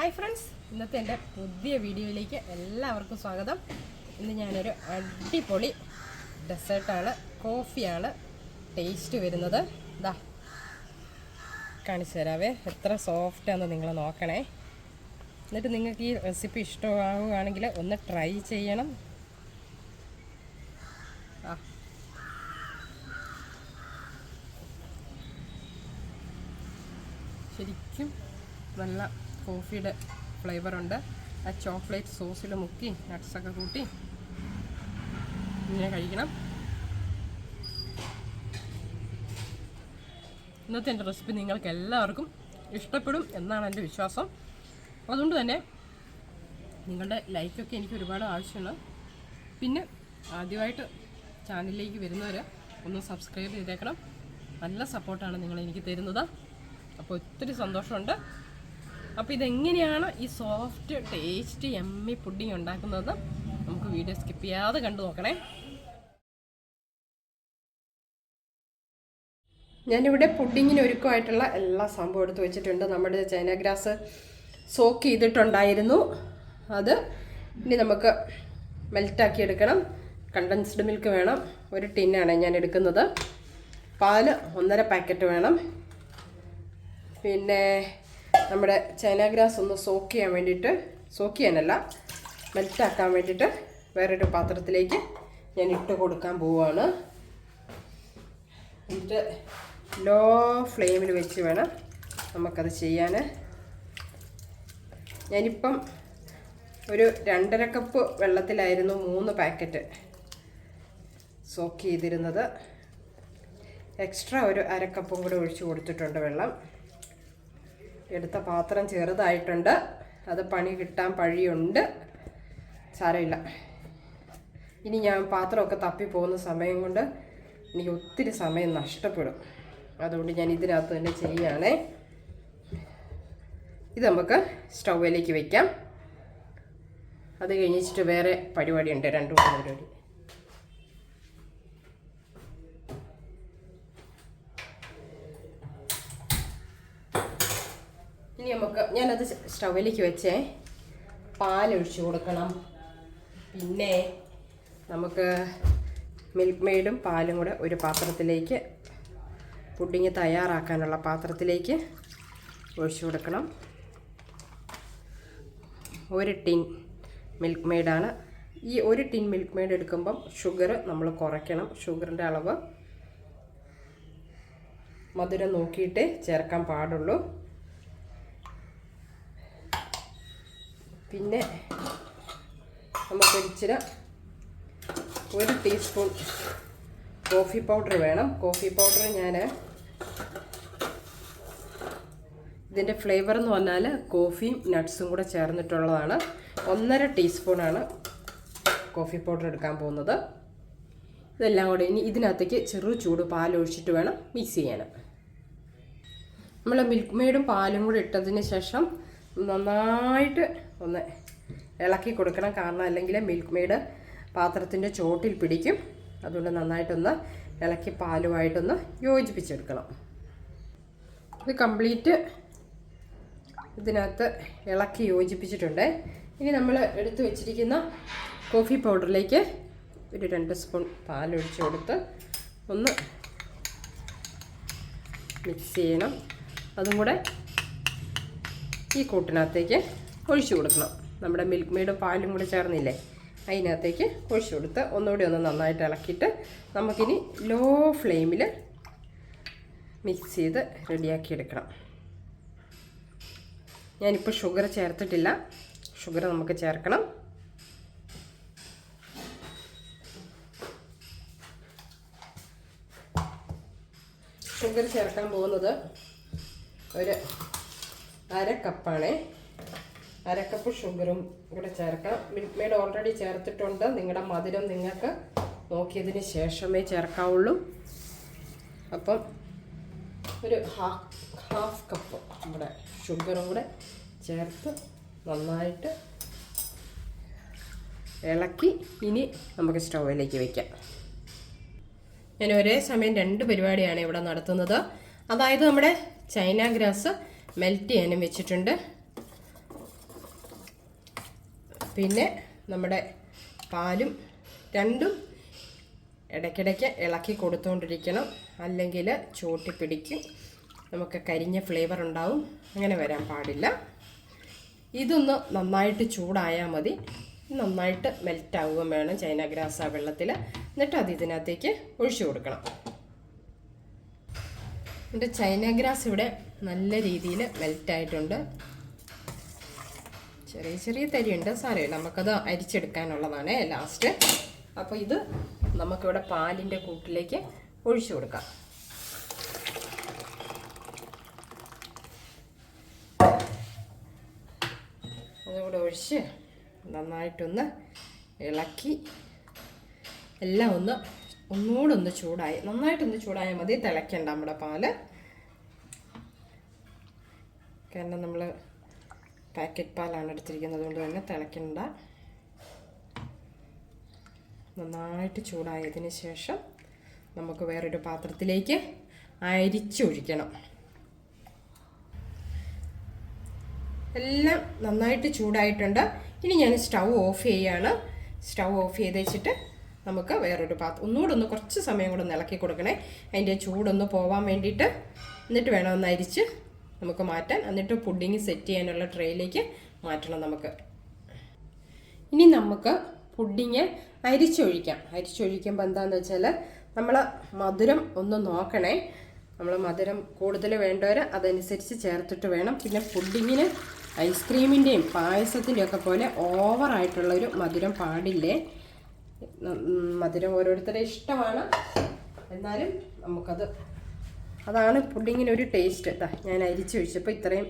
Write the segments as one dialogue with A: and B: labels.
A: Hi friends ഇന്നത്തെ എന്റെ പുതിയ വീഡിയോയിലേക്ക് എല്ലാവർക്കും സ്വാഗതം. ഇന്ന് ഞാനൊരു അടിപൊളി ഡെസേർട്ടാണ് കോഫിയാണ് ടേസ്റ്റ് വരുന്നത്. ഇതാ കാണിച്ചു തരാവേ എത്ര സോഫ്റ്റാന്ന് നിങ്ങൾ നോക്കണേ. എന്നിട്ട് നിങ്ങൾക്ക് ഈ റെസിപ്പി ഇഷ്ടമാവുകയാണെങ്കിൽ ഒന്ന് ട്രൈ ചെയ്യണം. ശരിക്കും നല്ല കോഫിയുടെ ഫ്ലേവറുണ്ട് ആ ചോക്ലേറ്റ് സോസിൽ മുക്കി നട്ട്സൊക്കെ കൂട്ടി ഇങ്ങനെ കഴിക്കണം. ഇന്നത്തെ എന്റെ റെസിപ്പി നിങ്ങൾക്ക് എല്ലാവർക്കും ഇഷ്ടപ്പെടും എന്നാണ് എന്റെ വിശ്വാസം. അതുകൊണ്ട് തന്നെ നിങ്ങളുടെ ലൈക്കൊക്കെ എനിക്ക് ഒരുപാട് ആവശ്യമാണ്. പിന്നെ ആദ്യമായിട്ട് ചാനലിലേക്ക് വരുന്നവർ ഒന്ന് സബ്സ്ക്രൈബ് ചെയ്തേക്കണം. നല്ല സപ്പോർട്ടാണ് നിങ്ങൾ എനിക്ക് തരുന്നത്. അപ്പോൾ ഒത്തിരി സന്തോഷമുണ്ട്. അപ്പോൾ ഇതെങ്ങനെയാണ് ഈ സോഫ്റ്റ് ടേസ്റ്റ് എമ്മി പുഡിങ് ഉണ്ടാക്കുന്നത്? നമുക്ക് വീഡിയോ സ്കിപ്പ് ചെയ്യാതെ കണ്ടു നോക്കണേ. ഞാനിവിടെ പുഡിങ്ങിന് ഒരുക്കമായിട്ടുള്ള എല്ലാ സംഭവം എടുത്ത് വെച്ചിട്ടുണ്ട്. നമ്മുടെ ചൈന ഗ്രാസ് സോക്ക് ചെയ്തിട്ടുണ്ടായിരുന്നു. അത് ഇനി നമുക്ക് മെൽറ്റാക്കി എടുക്കണം. കണ്ടൻസ്ഡ് മിൽക്ക് വേണം. ഒരു ടിന്നാണ് ഞാൻ എടുക്കുന്നത്. പാൽ ഒന്നര പാക്കറ്റ് വേണം. പിന്നെ നമ്മുടെ ചൈന ഗ്രാസ് ഒന്ന് സോക്ക് ചെയ്യാൻ വേണ്ടിയിട്ട് സോക്ക് ചെയ്യാനല്ല മെൽറ്റാക്കാൻ വേണ്ടിയിട്ട് വേറൊരു പാത്രത്തിലേക്ക് ഞാൻ ഇട്ട് കൊടുക്കാൻ പോവുകയാണ് എന്നിട്ട് ലോ ഫ്ലെയിമിൽ വെച്ച് വേണം നമുക്കത് ചെയ്യാൻ. ഞാനിപ്പം ഒരു രണ്ടര കപ്പ് വെള്ളത്തിലായിരുന്നു മൂന്ന് പാക്കറ്റ് സോക്ക് ചെയ്തിരുന്നത്. എക്സ്ട്രാ ഒരു അര കപ്പും കൂടെ ഒഴിച്ച് കൊടുത്തിട്ടുണ്ട് വെള്ളം. എടുത്ത പാത്രം ചെറുതായിട്ടുണ്ട്. അത് പണി കിട്ടാൻ പഴിയുണ്ട്. സാരമില്ല. ഇനി ഞാൻ പാത്രമൊക്കെ തപ്പി പോകുന്ന സമയം കൊണ്ട് എനിക്ക് ഒത്തിരി സമയം നഷ്ടപ്പെടും. അതുകൊണ്ട് ഞാൻ ഇതിനകത്ത് തന്നെ ചെയ്യുകയാണേ. ഇത് നമുക്ക് സ്റ്റൗവിലേക്ക് വെക്കാം. അത് കഴിഞ്ഞിട്ട് വേറെ പരിപാടിയുണ്ട്. രണ്ട് മൂന്ന് പരിപാടി. നമുക്ക് ഞാനത് സ്റ്റൗവിലേക്ക് വെച്ചേ. പാലൊഴിച്ച് കൊടുക്കണം. പിന്നെ നമുക്ക് മിൽക്ക് മെയ്ഡും പാലും കൂടെ ഒരു പാത്രത്തിലേക്ക് പുഡിങ് തയ്യാറാക്കാനുള്ള പാത്രത്തിലേക്ക് ഒഴിച്ചു കൊടുക്കണം. ഒരു ടിൻ മിൽക്ക് മെയ്ഡാണ്. ഈ ഒരു ടിൻ മിൽക്ക് മെയ്ഡ് എടുക്കുമ്പം ഷുഗർ നമ്മൾ കുറയ്ക്കണം. ഷുഗറിന്റെ അളവ് മധുരം നോക്കിയിട്ട് ചേർക്കാൻ പാടുള്ളൂ. പിന്നെ നമുക്കൊരിച്ചിരി ഒരു ടീസ്പൂൺ കോഫി പൗഡർ വേണം. കോഫി പൗഡർ ഞാൻ ഇതിന്റെ ഫ്ലേവർ എന്ന് പറഞ്ഞാൽ കോഫിയും നട്ട്സും കൂടെ ചേർന്നിട്ടുള്ളതാണ്. ഒന്നര ടീസ്പൂണാണ് കോഫി പൗഡർ എടുക്കാൻ പോകുന്നത്. ഇതെല്ലാം കൂടെ ഇനി ഇതിനകത്തേക്ക് ചെറു ചൂട് പാലൊഴിച്ചിട്ട് വേണം മിക്സ് ചെയ്യാൻ. നമ്മൾ മിൽക്ക് മെയ്ഡും പാലും കൂടെ ഇട്ടതിന് ശേഷം നന്നായിട്ട് ഒന്ന് ഇളക്കി കൊടുക്കണം. കാരണം അല്ലെങ്കിൽ മിൽക്ക് മെയ്ഡ് പാത്രത്തിന്റെ ചോട്ടിൽ പിടിക്കും. അതുകൊണ്ട് നന്നായിട്ടൊന്ന് ഇളക്കി പാലുമായിട്ടൊന്ന് യോജിപ്പിച്ചെടുക്കണം. ഇത് കംപ്ലീറ്റ് ഇതിനകത്ത് ഇളക്കി യോജിപ്പിച്ചിട്ടുണ്ട്. ഇനി നമ്മൾ എടുത്തു വെച്ചിരിക്കുന്ന കോഫി പൗഡറിലേക്ക് ഒരു രണ്ട് സ്പൂൺ പാലൊഴിച്ച് കൊടുത്ത് ഒന്ന് മിക്സ് ചെയ്യണം. അതും കൂടെ ഈ കൂട്ടിനകത്തേക്ക് ഒഴിച്ചു കൊടുക്കണം. നമ്മുടെ മിൽക്ക് മെയ്ഡും പാലും കൂടെ ചേർന്നില്ലേ? അതിനകത്തേക്ക് ഒഴിച്ചു കൊടുത്ത് ഒന്നുകൂടി ഒന്ന് നന്നായിട്ട് ഇളക്കിയിട്ട് നമുക്കിനി ലോ ഫ്ലെയിമിൽ മിക്സ് ചെയ്ത് റെഡിയാക്കി എടുക്കണം. ഞാനിപ്പോൾ ഷുഗർ ചേർത്തിട്ടില്ല. ഷുഗർ നമുക്ക് ചേർക്കണം. ഷുഗർ ചേർക്കാൻ പോകുന്നത് ഒരു അര കപ്പാണേ അര കപ്പ് ഷുഗറും കൂടെ ചേർക്കാം മിൽക്ക് മെയ്ഡ് ഓൾറെഡി ചേർത്തിട്ടുണ്ട്. നിങ്ങളുടെ മധുരം നിങ്ങൾക്ക് നോക്കിയതിന് ശേഷമേ ചേർക്കാവുള്ളൂ. അപ്പം ഒരു ഹാഫ് ഹാഫ് കപ്പ് നമ്മുടെ ഷുഗറും കൂടെ ചേർത്ത് നന്നായിട്ട് ഇളക്കി ഇനി നമുക്ക് സ്റ്റൗവിലേക്ക് വയ്ക്കാം ഞാൻ ഒരേ സമയം രണ്ട് പരിപാടിയാണ് ഇവിടെ നടത്തുന്നത്. അതായത് നമ്മുടെ ചൈന ഗ്രാസ് മെൽറ്റ് ചെയ്യാനും വെച്ചിട്ടുണ്ട്. പിന്നെ നമ്മുടെ പാലും രണ്ടും ഇടയ്ക്കിടയ്ക്ക് ഇളക്കി കൊടുത്തുകൊണ്ടിരിക്കണം അല്ലെങ്കിൽ ചോട്ടി പിടിക്കും. നമുക്ക് കരിഞ്ഞ ഫ്ലേവർ ഉണ്ടാവും. അങ്ങനെ വരാൻ പാടില്ല. ഇതൊന്ന് നന്നായിട്ട് ചൂടായാൽ മതി. നന്നായിട്ട് മെൽറ്റാവുകയും വേണം ചൈന ഗ്രാസ് ആ വെള്ളത്തിൽ എന്നിട്ട് അത് ഇതിനകത്തേക്ക് ഒഴിച്ചു കൊടുക്കണം. എന്റെ ചൈന ഗ്രാസ് ഇവിടെ നല്ല രീതിയിൽ മെൽറ്റ് ആയിട്ടുണ്ട്. ചെറിയ ചെറിയ തരിയുണ്ട്. സാരമില്ല നമുക്കത് അരിച്ചെടുക്കാനുള്ളതാണ് ലാസ്റ്റ് അപ്പോൾ ഇത് നമുക്കിവിടെ പാലിന്റെ കൂട്ടിലേക്ക് ഒഴിച്ചു കൊടുക്കാം. അതുകൂടെ ഒഴിച്ച് നന്നായിട്ടൊന്ന് ഇളക്കി എല്ലാം ഒന്ന് ഒന്നുകൂടെ ഒന്ന് ചൂടായി. നന്നായിട്ടൊന്ന് ചൂടായാൽ മതി. തിളയ്ക്കണ്ട നമ്മുടെ പാൽ. കാരണം നമ്മൾ പാക്കറ്റ് പാലാണ് എടുത്തിരിക്കുന്നത്. കൊണ്ട് തന്നെ തിളയ്ക്കണ്ട. നന്നായിട്ട് ചൂടായതിന് ശേഷം നമുക്ക് വേറൊരു പാത്രത്തിലേക്ക് അരിച്ചൊഴിക്കണം എല്ലാം നന്നായിട്ട് ചൂടായിട്ടുണ്ട്. ഇനി ഞാൻ സ്റ്റൗ ഓഫ് ചെയ്യാണ്. സ്റ്റൗ ഓഫ് ചെയ്ത് വെച്ചിട്ട് നമുക്ക് വേറൊരു പാത്രം ഒന്നുകൂടെ ഒന്ന് കുറച്ച് സമയം കൂടെ ഒന്ന് ഇളക്കി കൊടുക്കണേ. അതിന്റെ ചൂടൊന്ന് പോവാൻ വേണ്ടിയിട്ട് എന്നിട്ട് വേണം ഒന്ന് അരിച്ച് നമുക്ക് മാറ്റാൻ. എന്നിട്ട് പുഡിങ് സെറ്റ് ചെയ്യാനുള്ള ട്രേയിലേക്ക് മാറ്റണം നമുക്ക്. ഇനി നമുക്ക് പുഡിങ് അരിച്ചൊഴിക്കാം. അരിച്ചൊഴിക്കുമ്പോൾ എന്താണെന്ന് വെച്ചാൽ നമ്മൾ മധുരം ഒന്ന് നോക്കണേ. നമ്മൾ മധുരം കൂടുതൽ വേണ്ടവർ അതനുസരിച്ച് ചേർത്തിട്ട് വേണം. പിന്നെ പുഡിങ്ങിന് ഐസ്ക്രീമിന്റെയും പായസത്തിന്റെയും ഒക്കെ പോലെ ഓവറായിട്ടുള്ളൊരു മധുരം പാടില്ലേ? മധുരം ഓരോരുത്തരുടെ ഇഷ്ടമാണ്. എന്നാലും നമുക്കത് അതാണ് പുഡിങ്ങിന് ഒരു ടേസ്റ്റ്. ഇതാ ഞാൻ അരിച്ച് ഒഴിച്ചപ്പോൾ ഇത്രയും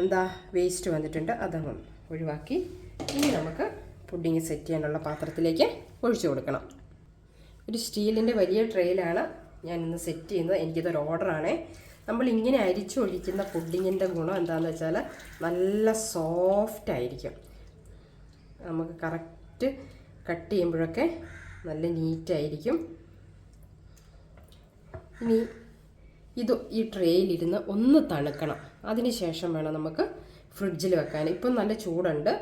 A: എന്താ വേസ്റ്റ് വന്നിട്ടുണ്ട്. അതങ്ങ് ഒഴിവാക്കി. ഇനി നമുക്ക് പുഡിങ് സെറ്റ് ചെയ്യാനുള്ള പാത്രത്തിലേക്ക് ഒഴിച്ചു കൊടുക്കണം. ഒരു സ്റ്റീലിന്റെ വലിയ ട്രെയിലാണ് ഇന്ന് സെറ്റ് ചെയ്യുന്നത്. എനിക്കിതൊരു ഓർഡറാണേ നമ്മൾ ഇങ്ങനെ അരിച്ചു ഒഴിക്കുന്ന പുഡിങ്ങിന്റെ ഗുണം എന്താണെന്ന് വെച്ചാൽ നല്ല സോഫ്റ്റ് ആയിരിക്കും. നമുക്ക് കറക്റ്റ് കട്ട് ചെയ്യുമ്പോഴൊക്കെ നല്ല നീറ്റായിരിക്കും ഇനി ഇത് ഈ ട്രേയിലിരുന്ന് ഒന്ന് തണുക്കണം. അതിന് ശേഷം വേണം നമുക്ക് ഫ്രിഡ്ജിൽ വെക്കാൻ. ഇപ്പം നല്ല ചൂടുണ്ട്.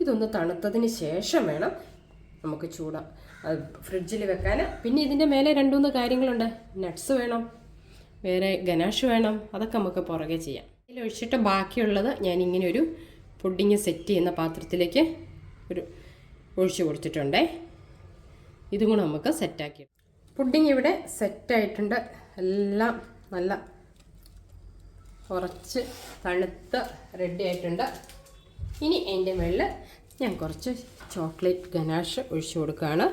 A: ഇതൊന്ന് തണുത്തതിന് ശേഷം വേണം നമുക്ക് ചൂടാം ഫ്രിഡ്ജിൽ വെക്കാൻ പിന്നെ ഇതിന്റെ മേലെ രണ്ടുമൂന്ന് കാര്യങ്ങളുണ്ട്. നട്ട്സ് വേണം. വേറെ ഗനാഷ് വേണം. അതൊക്കെ നമുക്ക് പുറകെ ചെയ്യാം. ഇതിലൊഴിച്ചിട്ട് ബാക്കിയുള്ളത് ഞാൻ ഇങ്ങനെ ഒരു പുഡിങ് സെറ്റ് ചെയ്യുന്ന പാത്രത്തിലേക്ക് ഒരു ഒഴിച്ചു കൊടുത്തിട്ടുണ്ടേ. ഇതും കൂടെ നമുക്ക് സെറ്റാക്കി പുഡിങ് ഇവിടെ സെറ്റായിട്ടുണ്ട്. എല്ലാം നല്ല കുറച്ച് തണുത്ത റെഡി ആയിട്ടുണ്ട്. ഇനി എന്റെ മുകളിൽ ഞാൻ കുറച്ച് ചോക്ലേറ്റ് ഗനാഷ് ഒഴിച്ചു കൊടുക്കുകയാണ്.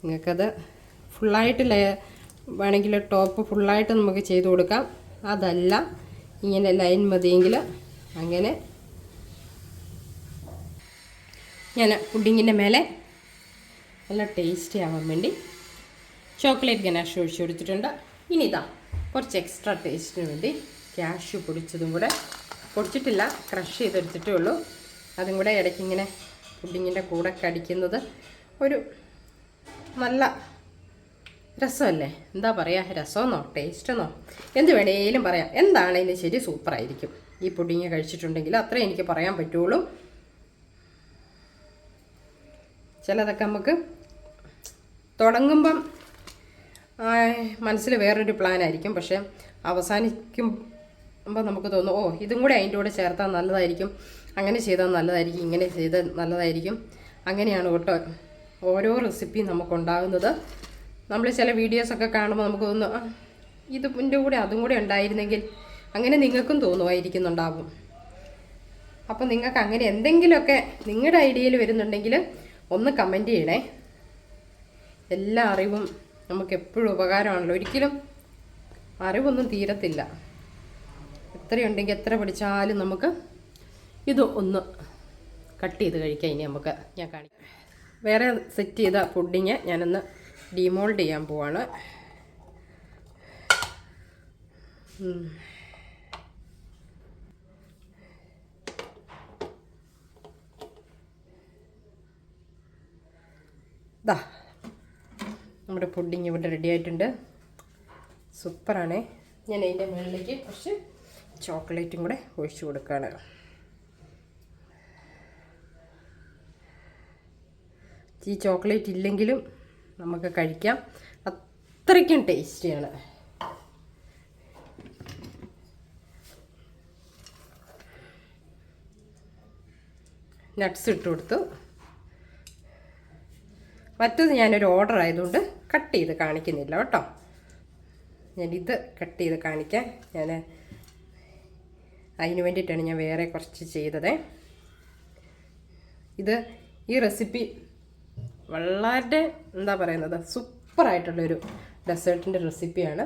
A: നിങ്ങൾക്കത് ഫുള്ളായിട്ട് ലേ വേണമെങ്കിൽ ടോപ്പ് ഫുള്ളായിട്ട് നമുക്ക് ചെയ്ത് കൊടുക്കാം. അതല്ല ഇങ്ങനെ ലൈൻ മതിയെങ്കിൽ അങ്ങനെ ഞാൻ പുഡിങ്ങിന്റെ മേലെ നല്ല ടേസ്റ്റി ആവാൻ വേണ്ടി ചോക്ലേറ്റ് ഗനാഷ് ഒഴിച്ചു കൊടുത്തിട്ടുണ്ട് ഇനി ഇതാ കുറച്ച് എക്സ്ട്രാ ടേസ്റ്റിന് വേണ്ടി ക്യാഷ് പൊടിച്ചതും കൂടെ പൊടിച്ചിട്ടില്ല ക്രഷ് ചെയ്തെടുത്തിട്ടേ ഉള്ളൂ. അതും കൂടെ ഇടയ്ക്ക് ഇങ്ങനെ പുഡിങ്ങിന്റെ കൂടെ കടിക്കുന്നത് ഒരു നല്ല രസമല്ലേ? എന്താ പറയുക രസമെന്നോ ടേസ്റ്റെന്നോ എന്ത് വേണേലും പറയാം. എന്താണേലും ശരി സൂപ്പറായിരിക്കും. ഈ പുഡിങ് കഴിച്ചിട്ടുണ്ടെങ്കിൽ അത്രേ എനിക്ക് പറയാൻ പറ്റുള്ളൂ. ചിലതൊക്കെ നമുക്ക് തുടങ്ങുമ്പം മനസ്സിൽ വേറൊരു പ്ലാനായിരിക്കും പക്ഷേ അവസാനിക്കുമ്പോൾ നമുക്ക് തോന്നും ഓ ഇതും കൂടെ അതിന്റെ കൂടെ ചേർത്താൽ നല്ലതായിരിക്കും. അങ്ങനെ ചെയ്താൽ നല്ലതായിരിക്കും. ഇങ്ങനെ ചെയ്താൽ നല്ലതായിരിക്കും. അങ്ങനെയാണ് കേട്ടോ ഓരോ റെസിപ്പിയും നമുക്കുണ്ടാകുന്നത് നമ്മൾ ചില വീഡിയോസൊക്കെ കാണുമ്പോൾ നമുക്ക് തോന്നും ഇതിന്റെ കൂടെ അതും കൂടെ ഉണ്ടായിരുന്നെങ്കിൽ അങ്ങനെ നിങ്ങൾക്കും തോന്നുമായിരിക്കുന്നുണ്ടാവും. അപ്പോൾ നിങ്ങൾക്ക് അങ്ങനെ എന്തെങ്കിലുമൊക്കെ നിങ്ങളുടെ ഐഡിയയിൽ വരുന്നുണ്ടെങ്കിൽ ഒന്ന് കമന്റ് ചെയ്യണേ. എല്ലാ അറിവും നമുക്ക് എപ്പോഴും ഉപകാരമാണല്ലോ. ഒരിക്കലും അറിവൊന്നും തീരത്തില്ല. എത്രയുണ്ടെങ്കിൽ എത്ര പഠിച്ചാലും നമുക്ക് ഇത് ഒന്ന് കട്ട് ചെയ്ത് കഴിക്കാം ഇനി നമുക്ക്. ഞാൻ കാണിക്കാം. വേറെ സെറ്റ് ചെയ്ത പുഡിങ് ഞാനൊന്ന് ഡിമോൾഡ് ചെയ്യാൻ പോവാണ്. ദാ നമ്മുടെ പുഡിങ് ഇവിടെ റെഡി ആയിട്ടുണ്ട്. സൂപ്പറാണേ. ഞാൻ അതിന്റെ മുകളിലേക്ക് കുറച്ച് ചോക്ലേറ്റും കൂടെ ഒഴിച്ചു കൊടുക്കുകയാണ് ഈ ചോക്ലേറ്റ് ഇല്ലെങ്കിലും നമുക്ക് കഴിക്കാം. അത്രയ്ക്കും ടേസ്റ്റിയാണ് നട്ട്സ് ഇട്ട് കൊടുത്തു. മറ്റത് ഞാനൊരു ഓർഡർ ആയതുകൊണ്ട് കട്ട് ചെയ്ത് കാണിക്കുന്നില്ല കേട്ടോ. ഞാനിത് കട്ട് ചെയ്ത് കാണിക്കാം. ഞാൻ അതിന് വേണ്ടിയിട്ടാണ് ഞാൻ വേറെ കുറച്ച് ചെയ്തത്. ഇത് ഈ റെസിപ്പി വളരെ എന്താ പറയുന്നത് സൂപ്പറായിട്ടുള്ളൊരു ഡെസേർട്ടിന്റെ റെസിപ്പിയാണ്.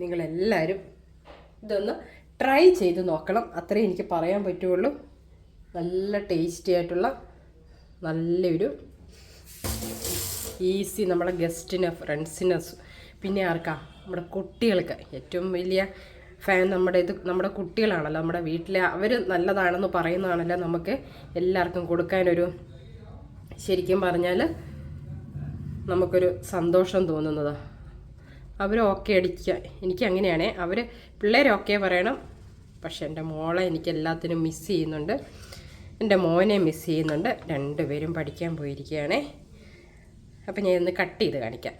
A: നിങ്ങളെല്ലാവരും ഇതൊന്ന് ട്രൈ ചെയ്ത് നോക്കണം. അത്രേ എനിക്ക് പറയാൻ പറ്റുള്ളൂ. നല്ല ടേസ്റ്റി ആയിട്ടുള്ള നല്ലൊരു ഈസി നമ്മളെ ഗസ്റ്റിന് ഫ്രണ്ട്സിന് പിന്നെ ആർക്കാ? നമ്മുടെ കുട്ടികൾക്ക്. ഏറ്റവും വലിയ ഫാൻ നമ്മുടെ ഇത് നമ്മുടെ കുട്ടികളാണല്ലോ. നമ്മുടെ വീട്ടിലെ അവർ നല്ലതാണെന്ന് പറയുന്നതാണല്ലോ നമുക്ക് എല്ലാവർക്കും കൊടുക്കാനൊരു ശരിക്കും പറഞ്ഞാൽ നമുക്കൊരു സന്തോഷം തോന്നുന്നത്. അവർ ഓക്കെ അടിക്കുക എനിക്ക് അങ്ങനെയാണേ. അവർ പിള്ളേർ ഓക്കെ പറയണം. പക്ഷെ എന്റെ മോളെ എനിക്ക് എല്ലാത്തിനും മിസ് ചെയ്യുന്നുണ്ട്. എന്റെ മോനെ മിസ് ചെയ്യുന്നുണ്ട്. രണ്ടുപേരും പഠിക്കാൻ പോയിരിക്കുകയാണേ. അപ്പം ഞാൻ ഇന്ന് കട്ട് ചെയ്ത് കാണിക്കാം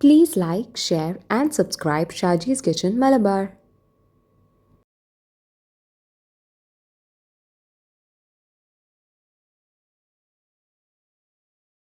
B: Please like, share, and subscribe Shaji's Kitchen Malabar.